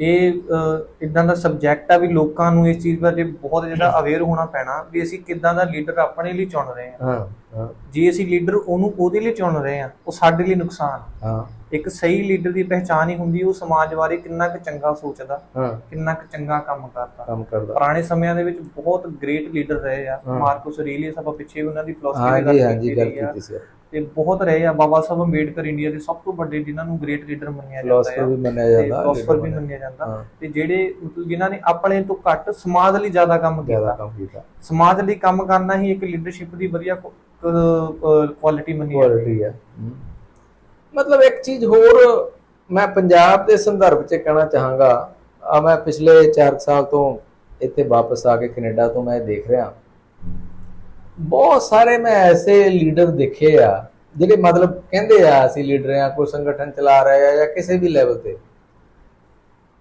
ਇਹ ਇਦਾਂ ਦਾ ਸਬਜੈਕਟ ਆ ਵੀ ਲੋਕਾਂ ਨੂੰ ਇਸ ਚੀਜ਼ ਬਾਰੇ ਬਹੁਤ ਜ਼ਿਆਦਾ ਅਵੇਅਰ ਹੋਣਾ ਪੈਣਾ ਵੀ ਅਸੀਂ ਕਿੱਦਾਂ ਦਾ ਲੀਡਰ ਆਪਣੇ ਲਈ ਚੁਣ ਰਹੇ ਹਾਂ। ਹਾਂ ਜੇ ਅਸੀਂ ਲੀਡਰ ਉਹਨੂੰ ਉਹਦੇ ਲਈ ਚੁਣ ਰਹੇ ਹਾਂ ਉਹ ਸਾਡੇ ਲਈ ਨੁਕਸਾਨ ਹਾਂ। ਇੱਕ ਸਹੀ ਲੀਡਰ ਦੀ ਪਹਿਚਾਣ ਹੀ ਹੁੰਦੀ ਉਹ ਸਮਾਜ ਬਾਰੇ ਕਿੰਨਾ ਕੁ ਚੰਗਾ ਸੋਚਦਾ ਹਾਂ। ਕਿੰਨਾ ਕੁ ਚੰਗਾ ਕੰਮ ਕਰਦਾ। ਕੰਮ ਕਰਦਾ। ਪੁਰਾਣੇ ਸਮਿਆਂ ਦੇ ਵਿੱਚ ਬਹੁਤ ਗ੍ਰੇਟ ਲੀਡਰ ਰਹੇ ਆ। ਮਾਰਕਸ ਅਰੇਲੀਅਸ ਆਪਾਂ ਪਿੱਛੇ ਉਹਨਾਂ ਦੀ ਫਿਲਾਸਫੀ ਜੀ ਗੱਲ ਕੀਤੀ ਸੀ। ਤੇ ਬਹੁਤ ਰਹੇ ਆ। ਬਾਬਾ ਸਾਹਿਬ ਅੰਬੇਡਕਰ ਇੰਡੀਆ ਦੇ ਸਭ ਤੋਂ ਵੱਡੇ ਜਿਨ੍ਹਾਂ ਨੂੰ ਗ੍ਰੇਟ ਲੀਡਰ ਮੰਨਿਆ ਜਾਂਦਾ ਹੈ ਵੀ ਮੰਨਿਆ ਜਾਂਦਾ ਫਿਲਾਸਫਰ ਵੀ leader ਮੰਨਿਆ ਜਾਂਦਾ। ਹਾਂ। ਤੇ ਜਿਹੜੇ ਮਤਲਬ ਜਿਨ੍ਹਾਂ ਨੇ ਆਪਣੇ ਤੋਂ ਘੱਟ ਸਮਾਜ ਲਈ ਜ਼ਿਆਦਾ ਕੰਮ ਕੀਤਾ। ਸਮਾਜ ਲਈ ਕੰਮ ਕਰਨਾ ਹੀ ਇੱਕ ਲੀਡਰਸ਼ਿਪ ਦੀ ਵਧੀਆ ਕੁਆਲਿਟੀ ਮੰਨੀ ਜਾਂਦੀ ਹੈ। ਮਤਲਬ ਇੱਕ ਚੀਜ਼ ਹੋਰ ਮੈਂ ਪੰਜਾਬ ਦੇ ਸੰਦਰਭ 'ਚ ਕਹਿਣਾ ਚਾਹਾਂਗਾ। ਆ ਮੈਂ ਪਿਛਲੇ 4 ਸਾਲ ਤੋਂ ਇੱਥੇ ਵਾਪਸ ਆ ਕੇ ਕੈਨੇਡਾ ਤੋਂ ਮੈਂ ਦੇਖ ਰਿਹਾ। ਬਹੁਤ ਸਾਰੇ ਮੈਂ ਐਸੇ ਲੀਡਰ ਦੇਖੇ ਆ ਜਿਹੜੇ ਮਤਲਬ ਕਹਿੰਦੇ ਆ ਅਸੀਂ ਲੀਡਰ ਆ ਕੋਈ ਸੰਗਠਨ ਚਲਾ ਰਹੇ ਆ ਜਾਂ ਕਿਸੇ ਵੀ ਲੈਵਲ ਤੇ।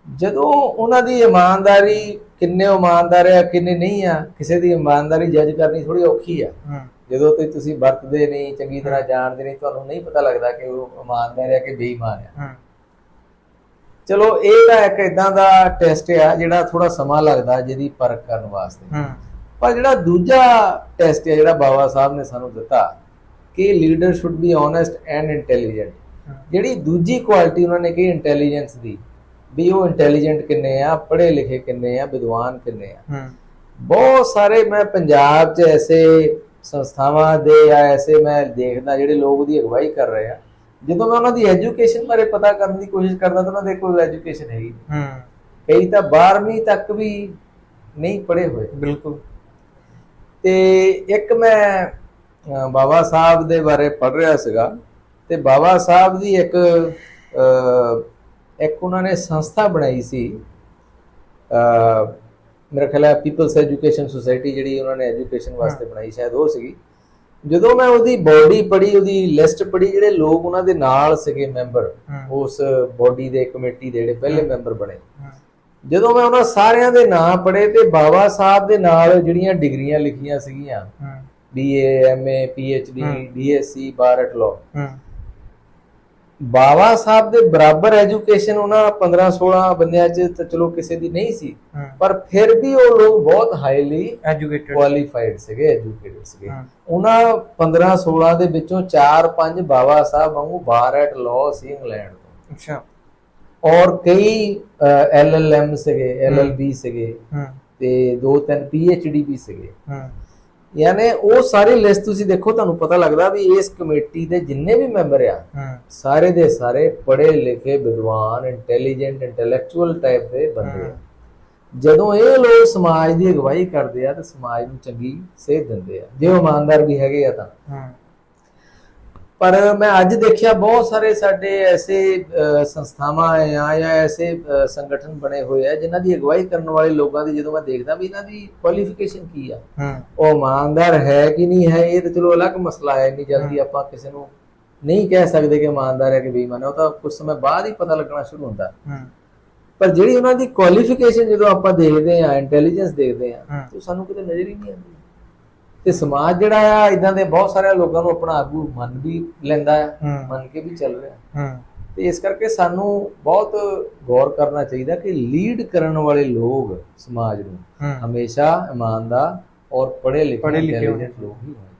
ਜਦੋਂ ਉਹਨਾਂ ਦੀ ਇਮਾਨਦਾਰੀ ਕਿੰਨੇ ਇਮਾਨਦਾਰ ਆ ਕਿੰਨੇ ਨਹੀਂ ਆ ਕਿਸੇ ਦੀ ਇਮਾਨਦਾਰੀ ਜੱਜ ਕਰਨੀ ਥੋੜੀ ਔਖੀ ਆ। ਜਦੋਂ ਤੇ ਤੁਸੀਂ ਵਰਤਦੇ ਨਹੀਂ ਚੰਗੀ ਤਰ੍ਹਾਂ ਜਾਣਦੇ ਨਹੀਂ ਤੁਹਾਨੂੰ ਨਹੀਂ ਪਤਾ ਲੱਗਦਾ ਕਿ ਉਹ ਇਮਾਨਦਾਰ ਹੈ ਕਿ ਬੇਈਮਾਨ ਹੂੰ। ਚਲੋ ਇਹ ਤਾਂ ਇੱਕ ਇਦਾਂ ਦਾ ਟੈਸਟ ਆ ਜਿਹੜਾ ਥੋੜਾ ਸਮਾਂ ਲੱਗਦਾ ਜਿਹਦੀ ਪਰਖ ਕਰਨ ਵਾਸਤੇ। ਪਰ ਜਿਹੜਾ ਦੂਜਾ ਟੈਸਟ ਹੈ ਜਿਹੜਾ ਬਾਬਾ ਸਾਹਿਬ ਨੇ ਸਾਨੂੰ ਦਿੱਤਾ ਕਿ leader should be honest and intelligent ਜਿਹੜੀ ਦੂਜੀ ਕੁਆਲਿਟੀ ਉਹਨਾਂ ਨੇ ਕਹੀ ਇੰਟੈਲੀਜੈਂਸ ਦੀ ਵੀ ਉਹ ਇੰਟੈਲੀਜੈਂਟ ਕਿੰਨੇ ਆ ਪੜ੍ਹੇ ਲਿਖੇ ਕਿੰਨੇ ਆ ਵਿਦਵਾਨ ਕਿੰਨੇ ਆ। ਬਹੁਤ ਸਾਰੇ ਮੈਂ ਪੰਜਾਬ 'ਚ ਐਸੇ ਸੰਸਥਾਵਾਂ ਦੇ ਜਾਂ ਐਸੇ ਮੈਂ ਦੇਖਦਾ ਜਿਹੜੇ ਲੋਕ ਉਹਦੀ ਅਗਵਾਈ ਕਰ ਰਹੇ ਆ। ਜਦੋਂ ਮੈਂ ਉਹਨਾਂ ਦੀ ਐਜੂਕੇਸ਼ਨ ਬਾਰੇ ਪਤਾ ਕਰਨ ਦੀ ਕੋਸ਼ਿਸ਼ ਕਰਦਾ ਤਾਂ ਉਹਨਾਂ ਦੇ ਕੋਲ ਐਜੂਕੇਸ਼ਨ ਹੈ ਹੀ ਨਹੀਂ। ਹੂੰ। ਕਈ ਤਾਂ 12ਵੀਂ ਤੱਕ ਵੀ ਨਹੀਂ ਪੜ੍ਹੇ ਹੋਏ। ਬਿਲਕੁਲ। ਤੇ ਇੱਕ ਮੈਂ ਬਾਬਾ ਸਾਹਿਬ ਦੇ ਬਾਰੇ ਪੜ੍ਹ ਰਿਹਾ ਸੀਗਾ ਤੇ ਬਾਬਾ ਸਾਹਿਬ ਦੀ ਇੱਕ ਇੱਕ ਉਹਨਾਂ ਨੇ ਸੰਸਥਾ ਬਣਾਈ ਸੀ। ਮੇਰਾ ਖਿਆਲ ਹੈ ਪੀਪਲਸ ਐਜੂਕੇਸ਼ਨ ਸੁਸਾਇਟੀ ਜਿਹੜੀ ਉਹਨਾਂ ਨੇ ਐਜੂਕੇਸ਼ਨ ਵਾਸਤੇ ਬਣਾਈ ਸ਼ਾਇਦ ਉਹ ਸੀਗੀ। ਜਦੋਂ ਮੈਂ ਉਹਦੀ ਬਾਡੀ ਪੜ੍ਹੀ ਉਹਦੀ ਲਿਸਟ ਪੜ੍ਹੀ ਜਿਹੜੇ ਲੋਕ ਉਹਨਾਂ ਦੇ ਨਾਲ ਸੀਗੇ ਮੈਂਬਰ ਉਸ ਬਾਡੀ ਦੇ ਕਮੇਟੀ ਦੇ ਜਿਹੜੇ ਪਹਿਲੇ ਮੈਂਬਰ ਬਣੇ। ਜਦੋਂ ਮੈਂ ਉਹਨਾਂ ਸਾਰਿਆਂ ਦੇ ਨਾਂ ਪੜ੍ਹੇ ਤੇ ਬਾਬਾ ਸਾਹਿਬ ਦੇ ਨਾਲ ਜਿਹੜੀਆਂ ਡਿਗਰੀਆਂ ਲਿਖੀਆਂ ਸੀਗੀਆਂ BA MA PhD. DSc bar at law Baba Sahib ਦੇ ਬਰਾਬਰ ਐਜੂਕੇਸ਼ਨ ਉਹਨਾਂ 15 16 ਬੰਦਿਆਂ 'ਚ ਤਾਂ ਚਲੋ ਕਿਸੇ ਦੀ ਨਹੀਂ ਸੀ ਪਰ ਫਿਰ ਵੀ ਉਹ ਲੋਕ ਬਹੁਤ ਹਾਈਲੀ ਐਜੂਕੇਟਡ ਕੁਆਲੀਫਾਈਡ ਸੀਗੇ ਐਜੂਕੇਟਡ ਸੀਗੇ। ਉਹਨਾਂ 15 16 ਦੇ ਵਿੱਚੋਂ 4 5 ਬਾਬਾ ਸਾਹਿਬ ਵਾਂਗੂ ਬਾਰਟ ਲਾਅ ਸੀ ਇੰਗਲੈਂਡ ਤੋਂ। ਅੱਛਾ। ਔਰ ਕਈ ਐਲਐਲਐਮ ਸੀਗੇ ਐਲਐਲਬੀ ਸੀਗੇ ਤੇ ਦੋ ਤਿੰਨ ਪੀਐਚਡੀ ਵੀ ਸੀਗੇ। ਹੂੰ। ਯਾਨੀ ਉਹ ਸਾਰੀ ਲਿਸਟ ਤੁਸੀਂ ਦੇਖੋ ਤੁਹਾਨੂੰ ਪਤਾ ਲੱਗਦਾ ਵੀ ਇਸ ਕਮੇਟੀ ਦੇ ਜਿੰਨੇ ਵੀ ਮੈਂਬਰ ਆ ਸਾਰੇ ਦੇ ਸਾਰੇ ਪੜ੍ਹੇ ਲਿਖੇ ਵਿਦਵਾਨ ਇੰਟੈਲੀਜੈਂਟ ਇੰਟੈਲੈਕਚੁਅਲ ਟਾਈਪ ਦੇ ਬੰਦੇ ਆ। ਜਦੋਂ ਇਹ ਲੋਕ ਸਮਾਜ ਦੀ ਅਗਵਾਈ ਕਰਦੇ ਆ ਤਾਂ ਸਮਾਜ ਨੂੰ ਚੰਗੀ ਸੇਧ ਦਿੰਦੇ ਆ। ਜੇ ਉਹ ਇਮਾਨਦਾਰ ਵੀ ਹੈਗੇ ਆ ਤਾਂ। ਹੂੰ। ਪਰ ਮੈਂ ਅੱਜ ਦੇਖਿਆ ਬਹੁਤ ਸਾਰੇ ਸਾਡੇ ਐਸੇ ਸੰਸਥਾਵਾਂ ਆ ਜਾਂ ਐਸੇ ਸੰਗਠਨ ਬਣੇ ਹੋਏ ਆ ਜਿਨ੍ਹਾਂ ਦੀ ਅਗਵਾਈ ਕਰਨ ਵਾਲੇ ਲੋਕਾਂ ਦੀ ਜਦੋਂ ਮੈਂ ਦੇਖਦਾ ਵੀ ਇਹਨਾਂ ਦੀ ਕੁਆਲੀਫਿਕੇਸ਼ਨ ਕੀ ਆ ਉਹ ਇਮਾਨਦਾਰ ਹੈ ਕਿ ਨਹੀਂ ਹੈ ਇਹ ਤਾਂ ਚਲੋ ਅਲੱਗ ਮਸਲਾ ਹੈ ਇੰਨੀ ਜਲਦੀ ਆਪਾਂ ਕਿਸੇ ਨੂੰ ਨਹੀਂ ਕਹਿ ਸਕਦੇ ਕਿ ਇਮਾਨਦਾਰ ਹੈ ਕਿ ਬੇਈਮਾਨ ਹੈ ਉਹ ਤਾਂ ਕੁਝ ਸਮੇਂ ਬਾਅਦ ਹੀ ਪਤਾ ਲੱਗਣਾ ਸ਼ੁਰੂ ਹੁੰਦਾ। ਪਰ ਜਿਹੜੀ ਉਹਨਾਂ ਦੀ ਕੁਆਲੀਫਿਕੇਸ਼ਨ ਜਦੋਂ ਆਪਾਂ ਦੇਖਦੇ ਆ ਇੰਟੈਲੀਜੈਂਸ ਦੇਖਦੇ ਆ। ਤੇ ਸਾਨੂੰ ਕਿਤੇ ਨਜ਼ਰ ਹੀ ਨਹੀਂ ਆਉਂਦੀ। ਤੇ ਸਮਾਜ ਜਿਹੜਾ ਆ ਇਦਾਂ ਦੇ ਬਹੁਤ ਸਾਰੇ ਲੋਕਾਂ ਨੂੰ ਆਪਣਾ ਆਗੂ ਮੰਨ ਵੀ ਲੈਂਦਾ ਹੈ। ਮੰਨ ਕੇ ਵੀ ਚੱਲ ਰਿਹਾ। ਹੂੰ। ਤੇ ਇਸ ਕਰਕੇ ਸਾਨੂੰ ਬਹੁਤ ਗੌਰ ਕਰਨਾ ਚਾਹੀਦਾ ਕਿ ਲੀਡ ਕਰਨ ਵਾਲੇ ਲੋਕ ਸਮਾਜ ਨੂੰ ਹਮੇਸ਼ਾ ਇਮਾਨਦਾਰ ਔਰ ਪੜ੍ਹੇ ਲਿਖੇ ਲੋਕ ਹੀ ਹੋਣੇ।